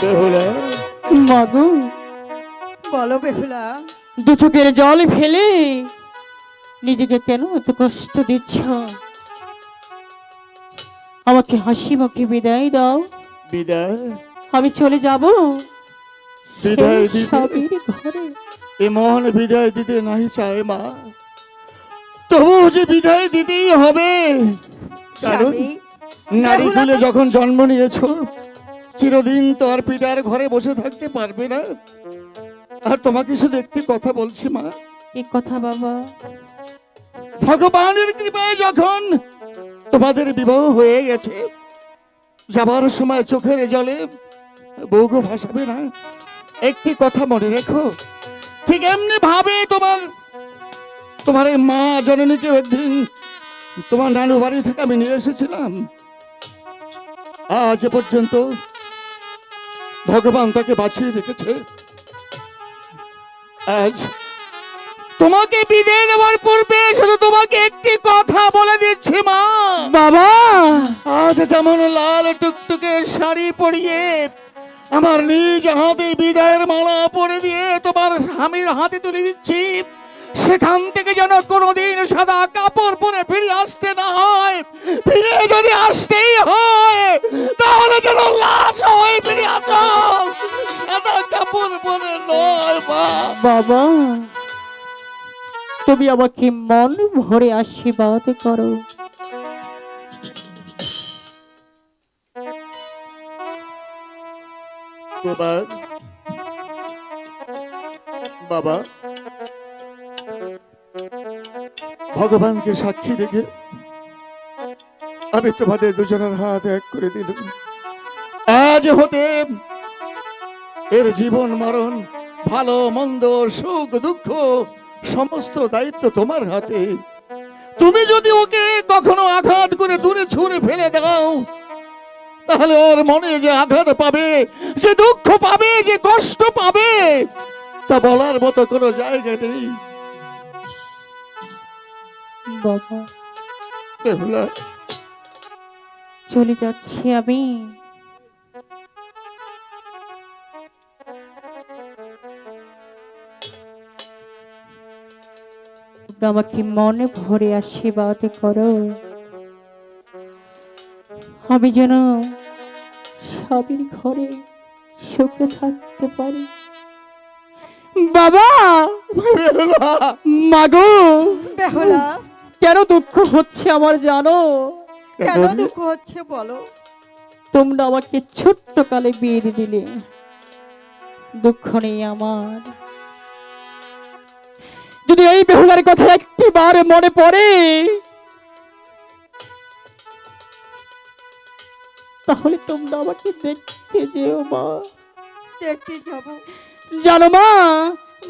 বেহুলা মাগো বলো বেহুলা। দু চোখের জল ফেলে নিজেকে কেন এত কষ্ট দিচ্ছ? আমাকে হাসি মুখে বিদায় দাও। বিদায়। আমি চলে যাব বিদায় দিতে। ঘরে। এ মন বিদায় দিতে চায় মা। তবু যে বিদায় দিতেই হবে। কারণ নারী যখন জন্ম নিয়েছো চিরদিন তো আর পিতার ঘরে বসে থাকতে পারবে না। আর তোমাকে শুধু একটি কথা বলছি মা। কি কথা বাবা? ভগবানের কৃপায় যখন তোমাদের বিবাহ হয়ে গেছে যাবার সময় চোখের জলে বৌগো ভাসাবে না? একটি কথা মনে রেখো। ঠিক এমনি ভাবে তোমার তোমার এই মা জননীকে একদিন তোমার নানু বাড়ি থেকে আমি নিয়ে এসেছিলাম। আজ পর্যন্ত ভগবান তাকে বাঁচিয়ে রেখেছে। আজ তোমাকে বিদায় দেওয়ার পূর্বে শুধু তোমাকে একটি কথা বলে দিচ্ছি মা। বাবা! আজ যেমন লাল টুকটুকে শাড়ি পরিয়ে আমার নিজ হাতে বিদায়ের মালা পরে দিয়ে তোমার স্বামীর হাতে তুলে দিচ্ছি সেখান থেকে যেন কোনোদিন সাদা কাপড় পরে ফিরে আসতে না হয়। ফিরে যদি আসতেই পরে নয় মা। বাবা তুমি আমাকে মন ভরে আশীর্বাদ করো। বাবা বাবা ভগবানকে সাক্ষী রেখে আমি তোমাদের দুজনের হাত এক করে দিলাম। আজ হতে এর জীবন মরণ ভালো মন্দ সুখ দুঃখ সমস্ত দায়িত্ব তোমার হাতে। তুমি যদি ওকে কখনো আঘাত করে দূরে ছুঁড়ে ফেলে দাও তাহলে ওর মনে যে আঘাত পাবে যে দুঃখ পাবে যে কষ্ট পাবে তা বলার মতো কোনো জায়গা নেই। বাবা। চলে যাচ্ছি আমি। আমাকে মনে ভরে আশীর্বাদ করো। আমি যেন স্বামীর ঘরে সুখে থাকতে পারি। বাবা! মাগো বেহুলা! কেন দুঃখ হচ্ছে আমার জানো? কেন দুঃখ হচ্ছে বলো? তোমরা আমাকে ছোট্ট কালে বিয়ে দিলে। দুঃখ নেই আমার। যদি এই বেহুলার কথা একটি বার মনে পড়ে তাহলে তোমরা আমাকে দেখতে যেও মা। দেখতে যাব। জানো মা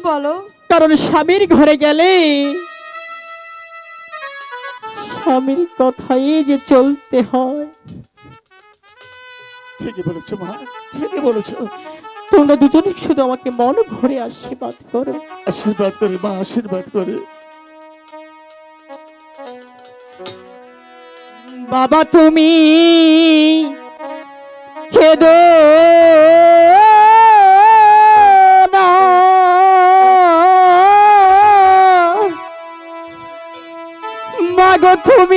বলো। কারণ স্বামীর ঘরে গেলে স্বামীর কথাই যে চলতে হয়। ঠিকই বলেছ মা ঠিকই বলেছ। তোমরা দুজন শুধু আমাকে মন ভরে আশীর্বাদ করো। আশীর্বাদ করে মা আশীর্বাদ করে। বাবা তুমি খেদো মাগো তুমি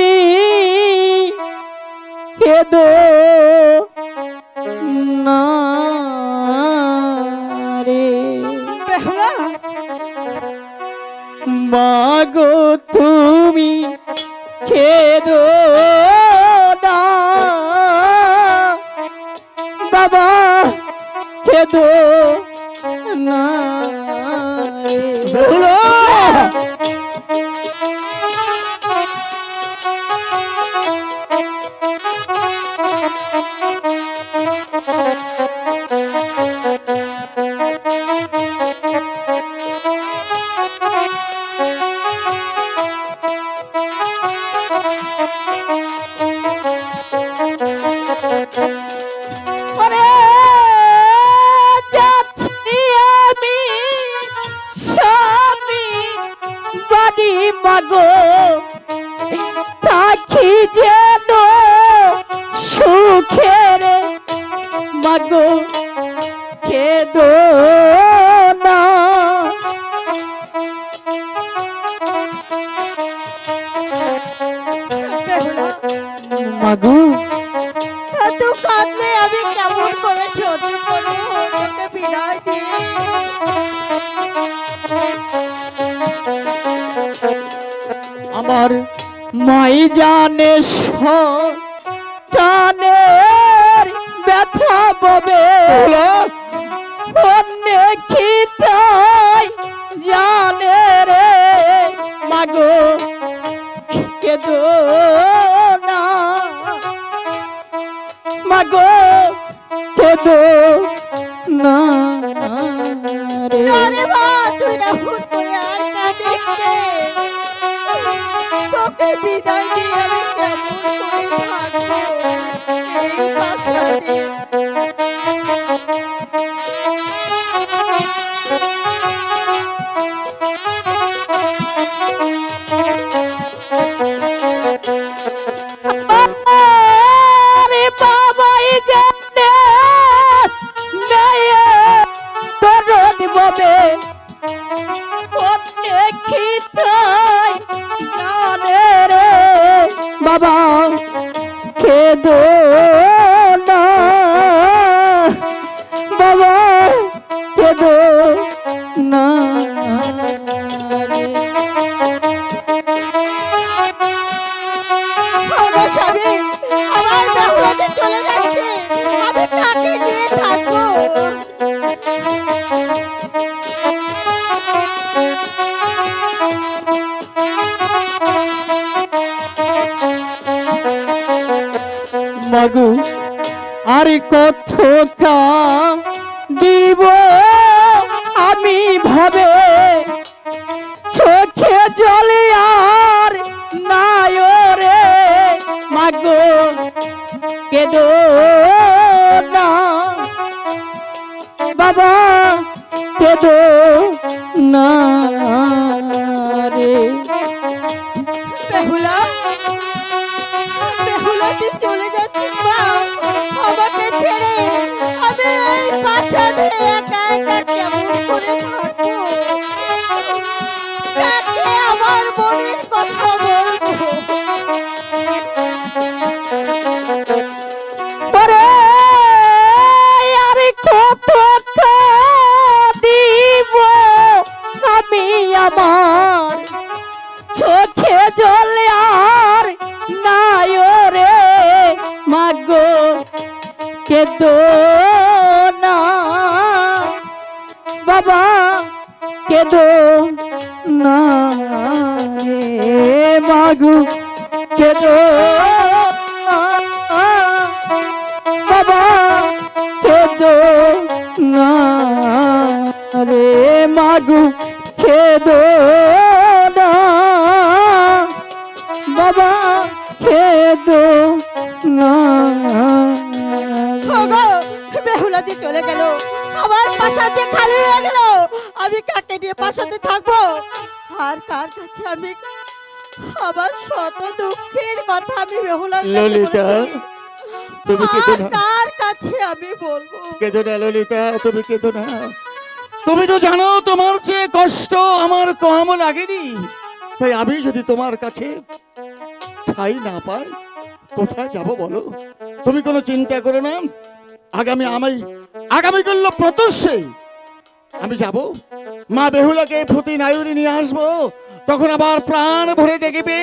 মাগো তুমি খেদো না। বাবা খেদো জানি মাগো থাকি যেন সুখের মাগো খেদো না। মাগো। তো কাঁদলে আমি আমার মাই জানে জানের ব্যথা ববে। বেহুলা অন্যে খিতাই জানে রে? মাগো কেদো না। মাগো কেদো না রে। আরে মা তুই না হুট আর তোকে বিদায় দিয়ে আমি কেমন করে থাকব এই বাসাতে আরে বাবা খেদো না। বাবা খেদো না মাগু আর কত দিব আমি ভাবে? চোখে জলে আর নাই রে, মাগো, কেদো না। বাবা, কেদো না রে। বেহুলা বেহুলা একা একা কেমন করে কেদো না রে মাগু কেদো বাবা খেদো না রে মাগু। বাসাতে থাকব? আর কার কাছে আমি আমার শত দুঃখের কথা আমি বেহুলার ললিতা, তুমি কেঁদো না। কার কাছে আমি বলব? কেঁদো না ললিতা তুমি কেঁদো না। তুমি তো জানো তোমার যে কষ্ট আমার কম লাগেনি। তাই আমি যদি তোমার কাছে ঠাই না পাই কোথায় যাব বলো? তুমি কোনো চিন্তা করো না। আগামী আমি আগামী করল প্রত্যুষে আমি যাব। মা বেহুলাকে ফুতি নায়ুরি নিয়ে আসব। তখন আবার প্রাণ ভরে দেখবে